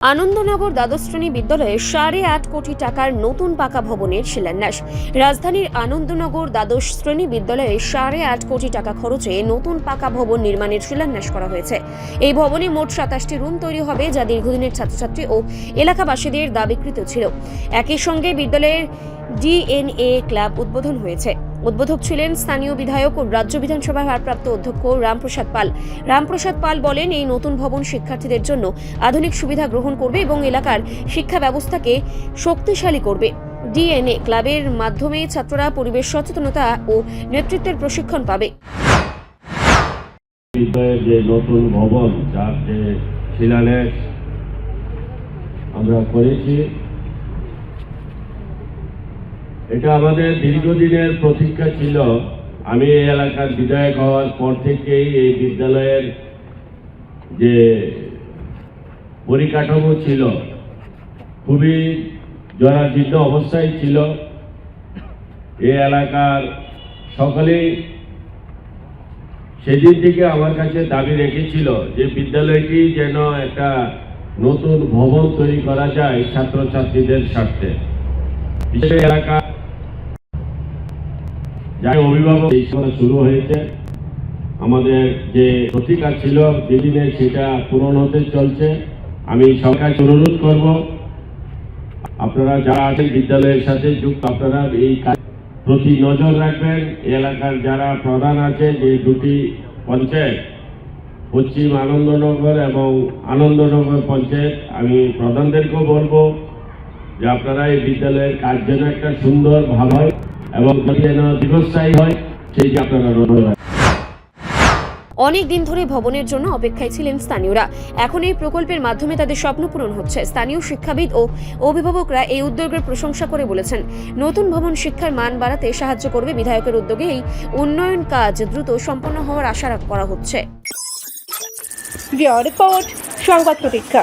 আনন্দনগর দ্বাদশ শ্রেণি বিদ্যালয়ে সাড়ে আট কোটি টাকার নতুন পাকা ভবনের শিলান্যাস। রাজধানীর আনন্দনগর দ্বাদশ শ্রেণি বিদ্যালয়ে সাড়ে আট কোটি টাকা খরচে নতুন পাকা ভবন নির্মাণের শিলান্যাস করা হয়েছে। এই ভবনে মোট সাতাশটি রুম তৈরি হবে, যা দীর্ঘদিনের ছাত্রছাত্রী ও এলাকাবাসীদের দাবিকৃত ছিল। একই সঙ্গে বিদ্যালয়ের ডিএনএ ক্লাব উদ্বোধন হয়েছে। উদ্বোধক ছিলেন স্থানীয় বিধায়ক ও রাজ্য বিধানসভার ভারপ্রাপ্ত অধ্যক্ষ রামপ্রসাদ পাল। রামপ্রসাদ পাল বলেন, এই নতুন ভবন শিক্ষার্থীদের জন্য আধুনিক সুবিধা গ্রহণ করবে এবং এলাকার শিক্ষা ব্যবস্থাকে শক্তিশালী করবে। ডিএনএ ক্লাবের মাধ্যমে ছাত্ররা পরিবেশ সচেতনতা ও নেতৃত্বের প্রশিক্ষণ পাবে। যে নতুন ভবন, যার যে শিলান্যাস আমরা করেছি এটা আমাদের দীর্ঘদিনের প্রতীক্ষা ছিল। আমি এই এলাকার বিধায়ক হওয়ার পর থেকেই এই বিদ্যালয়ের যে পরিকাঠামো ছিল, খুবই জরাজীর্ণ অবস্থায় ছিল। এই এলাকার সকলেই সেদিন থেকে আমার কাছে দাবি রেখেছিল যে বিদ্যালয়টি যেন একটা নতুন ভবন তৈরি করা যায় ছাত্রছাত্রীদের স্বার্থে। এলাকা যাই অভিভাবক, এই সময় শুরু হয়েছে। আমাদের যে প্রতিকার ছিল দিদিনে সেটা পূরণ হতে চলছে। আমি সরকারকে অনুরোধ করব, আপনারা যারা আছেন বিদ্যালয়ের সাথে যুক্ত, আপনারা এই কাজ প্রতি নজর রাখবেন। এলাকার যারা প্রধান আছে যে দুটি পঞ্চায়েত, পশ্চিম আনন্দনগর এবং আনন্দনগর পঞ্চায়েত, আমি প্রধানদেরকেও বলব যে আপনারা এই বিদ্যালয়ের কাজ যেন একটা সুন্দর, ভালো এবং যদি যেন দীর্ঘস্থায়ী হয় সেই যে আপনারা রাখবেন অনেক দিন ধরে ভবনের জন্য অপেক্ষায় ছিলেন স্থানীয়রা। এখন এই প্রকল্পের মাধ্যমে তাদের স্বপ্ন পূরণ হচ্ছে। স্থানীয় শিক্ষাবিদ ও অভিভাবকরা এই উদ্যোগের প্রশংসা করে বলেছেন নতুন ভবন শিক্ষার মান বাড়াতে সাহায্য করবে বিধায়কের উদ্যোগে এই উন্নয়ন কাজ দ্রুত সম্পন্ন হওয়ার আশা করা হচ্ছে। রিপোর্ট সংবাদ প্রতীক্ষা।